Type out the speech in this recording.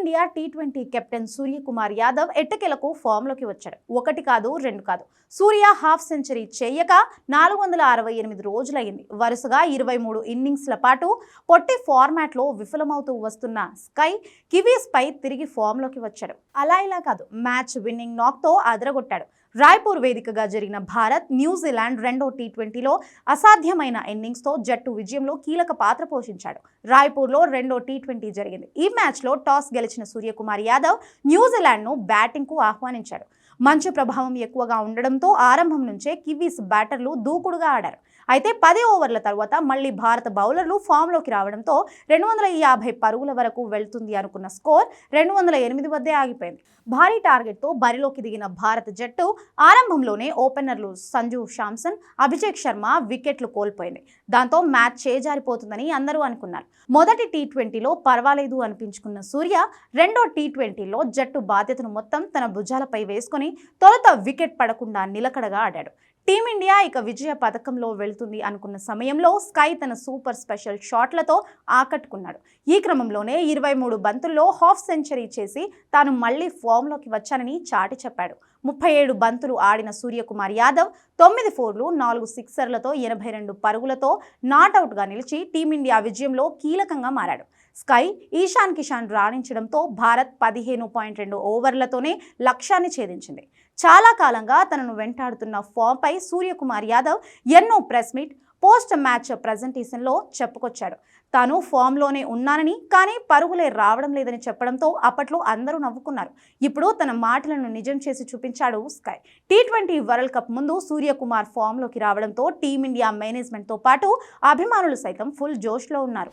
India T twenty captain Suryakumar Yadav ఎట్టకెలకు ఫామ్లోకి వచ్చాడు. ఒకటి కాదు రెండు కాదు. సూర్య హాఫ్ సెంచరీ చేయక నాలుగు వందల అరవై ఎనిమిది రోజులయ్యింది వరుసగా ఇరవై మూడు ఇన్నింగ్స్ల పాటు పొట్టి ఫార్మాట్లో విఫలమవుతూ వస్తున్న స్కై కివీస్పై తిరిగి ఫామ్లోకి వచ్చాడు. అలా ఇలా కాదు మ్యాచ్ విన్నింగ్ నాక్తో అదరగొట్టాడు. రాయ్పూర్ వేదికగా జరిగిన భారత్ న్యూజిలాండ్ రెండో టీ ట్వంటీలో అసాధ్యమైన ఇన్నింగ్స్తో జట్టు విజయంలో కీలక పాత్ర పోషించాడు. రాయ్పూర్లో రెండో టీ ట్వంటీ జరిగింది. ఈ మ్యాచ్లో టాస్ గెలిచిన సూర్యకుమార్ యాదవ్ న్యూజిలాండ్ను బ్యాటింగ్కు ఆహ్వానించాడు. మంచు ప్రభావం ఎక్కువగా ఉండడంతో ఆరంభం నుంచే కివీస్ బ్యాటర్లు దూకుడుగా ఆడారు. అయితే పది ఓవర్ల తర్వాత మళ్ళీ భారత బౌలర్లు ఫామ్లోకి రావడంతో రెండు వందల యాభై పరుగుల వరకు వెళ్తుంది అనుకున్న స్కోర్ రెండు వందల ఎనిమిది వద్దే ఆగిపోయింది. భారీ టార్గెట్తో బరిలోకి దిగిన భారత జట్టు ఆరంభంలోనే ఓపెనర్లు సంజు శాంసన్ అభిషేక్ శర్మ వికెట్లు కోల్పోయింది. దాంతో మ్యాచ్ చేజారిపోతుందని అందరూ అనుకున్నారు. మొదటి టీ ట్వంటీలో పర్వాలేదు అనిపించుకున్న సూర్య రెండో టీ ట్వంటీలో జట్టు బాధ్యతను మొత్తం తన భుజాలపై వేసుకొని తొలుత వికెట్ పడకుండా నిలకడగా ఆడాడు. టీమిండియా ఇక విజయ పథకంలో వెళ్తుంది అనుకున్న సమయంలో స్కై తన సూపర్ స్పెషల్ షాట్లతో ఆకట్టుకున్నాడు. ఈ క్రమంలోనే ఇరవై మూడు బంతుల్లో హాఫ్ సెంచరీ చేసి తాను మళ్ళీ ఫామ్లోకి వచ్చానని చాటి చెప్పాడు. ముప్పై ఏడు బంతులు ఆడిన సూర్యకుమార్ యాదవ్ తొమ్మిది ఫోర్లు నాలుగు సిక్సర్లతో ఎనభై రెండు పరుగులతో నాటౌట్గా నిలిచి టీమిండియా విజయంలో కీలకంగా మారాడు. స్కై ఈశాన్ కిషాన్ రాణించడంతో భారత్ పదిహేను పాయింట్ రెండు ఓవర్లతోనే లక్ష్యాన్ని ఛేదించింది. చాలా కాలంగా తనను వెంటాడుతున్న ఫామ్పై సూర్యకుమార్ యాదవ్ ఎన్నో ప్రెస్ మీట్ పోస్ట్ మ్యాచ్ ప్రజెంటేషన్లో చెప్పుకొచ్చాడు. తాను ఫామ్లోనే ఉన్నానని కానీ పరుగులే రావడం లేదని చెప్పడంతో అప్పట్లో అందరూ నవ్వుకున్నారు. ఇప్పుడు తన మాటలను నిజం చేసి చూపించాడు Sky. T twenty World Cup ముందు సూర్యకుమార్ ఫామ్లోకి రావడంతో టీమిండియా మేనేజ్మెంట్తో పాటు అభిమానులు సైతం ఫుల్ జోష్లో ఉన్నారు.